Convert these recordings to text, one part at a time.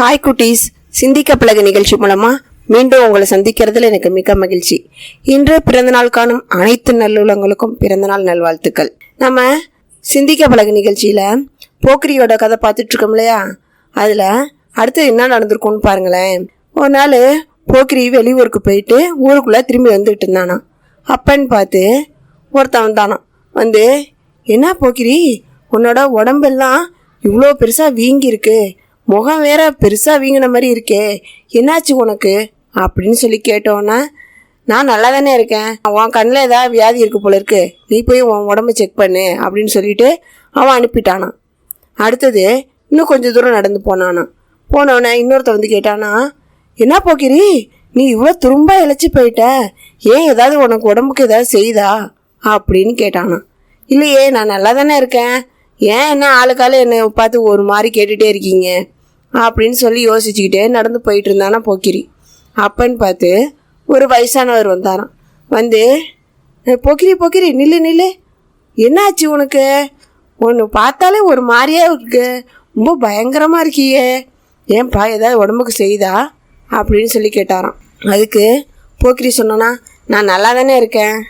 Hi குட்டீஸ் சிந்திக்க பழகு நிகழ்ச்சி மூலமா மீண்டும் உங்களை சந்திக்கிறதுல எனக்கு மிக்க மகிழ்ச்சி. இன்று பிறந்தநாள் காணும் அனைத்து நல்லுள்ளங்களுக்கும் பிறந்தநாள் நல்வாழ்த்துக்கள். நம்ம சிந்திக்க பழகு நிகழ்ச்சியில் போக்கிரியோட கதை பார்த்துட்டு இருக்கோம் இல்லையா? அதில் அடுத்து என்ன நடந்திருக்கும்னு பாருங்களேன். ஒரு நாள் போக்கிரி வெளியூருக்கு போயிட்டு ஊருக்குள்ளே திரும்பி வந்துட்டு இருந்தானா. அப்பன்னு பார்த்து ஒருத்தன் வந்தானா வந்து என்ன போக்கிரி உன்னோட உடம்பெல்லாம் இவ்வளோ பெருசாக வீங்கியிருக்கு. முகம் வேற பெருசாக வீங்கின மாதிரி இருக்கே. என்னாச்சு உனக்கு? அப்படின்னு சொல்லி கேட்டோன்னே நான் நல்லா தானே இருக்கேன். உன் கண்ணில் ஏதாவது வியாதி இருக்கு போல இருக்கு. நீ போய் உன் உடம்ப செக் பண்ணு அப்படின்னு சொல்லிட்டு அவன் அனுப்பிட்டானான் அடுத்தது இன்னும் கொஞ்சம் தூரம் நடந்து போனானா போனவனே இன்னொருத்த வந்து கேட்டானா என்ன போக்கிரி? நீ இவ்வளோ துரும்பா இழைச்சி போயிட்ட. ஏன் ஏதாவது உனக்கு உடம்புக்கு ஏதாவது செய்தா அப்படின்னு கேட்டானா இல்லையே நான் நல்லா தானே இருக்கேன். ஏன் என்ன ஆளுக்கால என்னை பார்த்து ஒரு மாதிரி கேட்டுகிட்டே இருக்கீங்க? அப்படின்னு சொல்லி யோசிச்சுக்கிட்டே நடந்து போயிட்டு இருந்தானா போக்கிரி. அப்பன்னு பார்த்து ஒரு வயசானவர் வந்தாராம். வந்து போக்கிரி போக்கிரி நில்லு நில்லு. என்னாச்சு உனக்கு? ஒன்று பார்த்தாலே ஒரு மாதிரியே இருக்கு. ரொம்ப பயங்கரமாக இருக்கியே. ஏன்பா ஏதாவது உடம்புக்கு செய்தா? அப்படின்னு சொல்லி கேட்டாராம். அதுக்கு போக்கிரி சொன்னோன்னா நான் நல்லா தானே இருக்கேன்.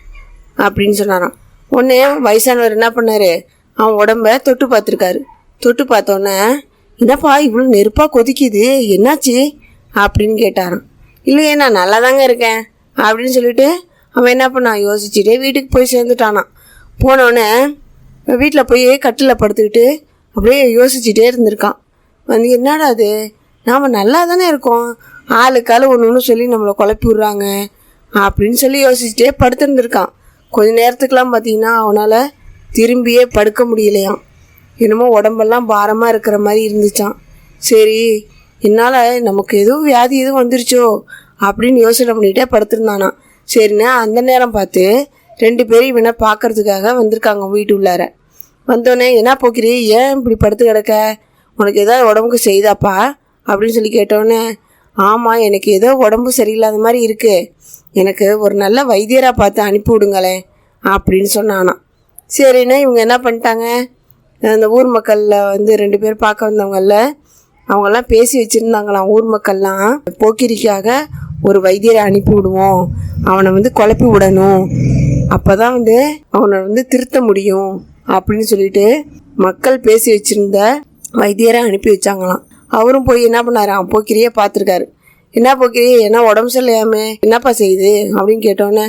அப்படின்னு சொன்னாராம். உடனே வயசானவர் என்ன பண்ணார்? அவன் உடம்ப தொட்டு பார்த்துருக்காரு. தொட்டு பார்த்தோன்னே என்னப்பா இவ்வளோ நெருப்பாக கொதிக்குது. என்னாச்சு? அப்படின்னு கேட்டாராம். இல்லையே நான் நல்லா தாங்க இருக்கேன் அப்படின்னு சொல்லிட்டு அவன் என்ன பண்ணான்? யோசிச்சுட்டே வீட்டுக்கு போய் சேர்ந்துட்டானான் போனோடனே வீட்டில் போய் கட்டில் படுத்துக்கிட்டு அப்படியே யோசிச்சுட்டே இருந்திருக்கான். வந்து என்னடா அது நாம் நல்லா தானே இருக்கோம் ஆளுக்கால ஒன்று ஒன்று சொல்லி நம்மளை குழப்பி விட்றாங்க அப்படின்னு சொல்லி யோசிச்சுட்டே படுத்துருந்துருக்கான். கொஞ்ச நேரத்துக்கெலாம் பார்த்தீங்கன்னா அவனால் திரும்பியே படுக்க முடியலையாம். என்னமோ உடம்பெல்லாம் பாரமாக இருக்கிற மாதிரி இருந்துச்சான் சரி என்னால் நமக்கு எதுவும் வியாதி எதுவும் வந்துருச்சோ அப்படின்னு யோசனை பண்ணிகிட்டே படுத்திருந்தானா. சரிண்ணே அந்த நேரம் பார்த்து ரெண்டு பேரும் இவனை பார்க்கறதுக்காக வந்திருக்காங்க வீட்டு உள்ளார. வந்தோடனே என்ன போக்கிறீ ஏன் இப்படி படுத்து கிடக்க? உனக்கு ஏதாவது உடம்புக்கு செய்தாப்பா? அப்படின்னு சொல்லி கேட்டோடனே ஆமாம் எனக்கு ஏதோ உடம்பு சரியில்லாத மாதிரி இருக்குது எனக்கு ஒரு நல்ல வைத்தியராக பார்த்து அனுப்பி விடுங்களேன் அப்படின்னு சொன்னானாம். சரின்னா இவங்க என்ன பண்ணிட்டாங்க? அந்த ஊர் மக்களில் வந்து ரெண்டு பேர் பார்க்க வந்தவங்கள அவங்கெல்லாம் பேசி வச்சுருந்தாங்களாம் ஊர் மக்கள்லாம். போக்கிரிக்காக ஒரு வைத்தியரை அனுப்பி விடுவோம். அவனை வந்து குழப்பி விடணும். அப்போ தான் வந்து அவனை வந்து திருத்த முடியும் அப்படின்னு சொல்லிட்டு மக்கள் பேசி வச்சுருந்த வைத்தியரை அனுப்பி வச்சாங்களாம். அவரும் போய் என்ன பண்ணாராம் போக்கிரியே பார்த்துருக்காரு. என்ன போக்கிரி என்ன உடம்பு சரியில்லையாமே? என்னப்பா செய்யுது அப்படின்னு கேட்டோன்னே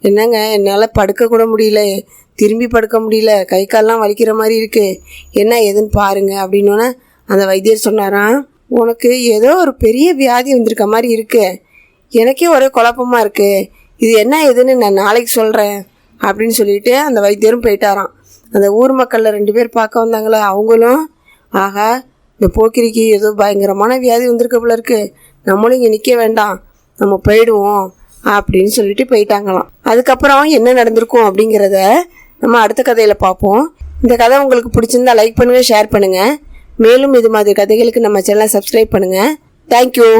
என்னங்க என்னால் படுக்க கூட முடியல. திரும்பி படுக்க முடியல. கை கால்லாம் வலிக்கிற மாதிரி இருக்கு. என்ன ஏதுன்னு பாருங்க அப்படின்னோன்னே அந்த வைத்தியர் சொன்னாராம் உனக்கு ஏதோ ஒரு பெரிய வியாதி வந்திருக்க மாதிரி இருக்கு. எனக்கே ஒரே குழப்பமாக இருக்கு. இது என்ன ஏதுன்னு நான் நாளைக்கு சொல்கிறேன் அப்படின்னு சொல்லிட்டு அந்த வைத்தியரும் போயிட்டாராம். அந்த ஊர் மக்களில் ரெண்டு பேர் பார்க்க வந்தாங்களே அவங்களும் ஆகா இந்த போக்கிரிக்கு ஏதோ பயங்கரமான வியாதி வந்திருக்க போல இருக்கு. நம்மளும் இங்கே நிற்க வேண்டாம். நம்ம போயிடுவோம். அப்படின்னு சொல்லிட்டு போயிட்டாங்களாம். அதுக்கப்புறம் என்ன நடந்திருக்கும் அப்படிங்கிறத நம்ம அடுத்த கதையில் பார்ப்போம். இந்த கதை உங்களுக்கு பிடிச்சிருந்தா லைக் பண்ணுங்கள் ஷேர் பண்ணுங்கள் மேலும் இது மாதிரி கதைகளுக்கு நம்ம சேனலை சப்ஸ்கிரைப் பண்ணுங்கள் தேங்க்யூ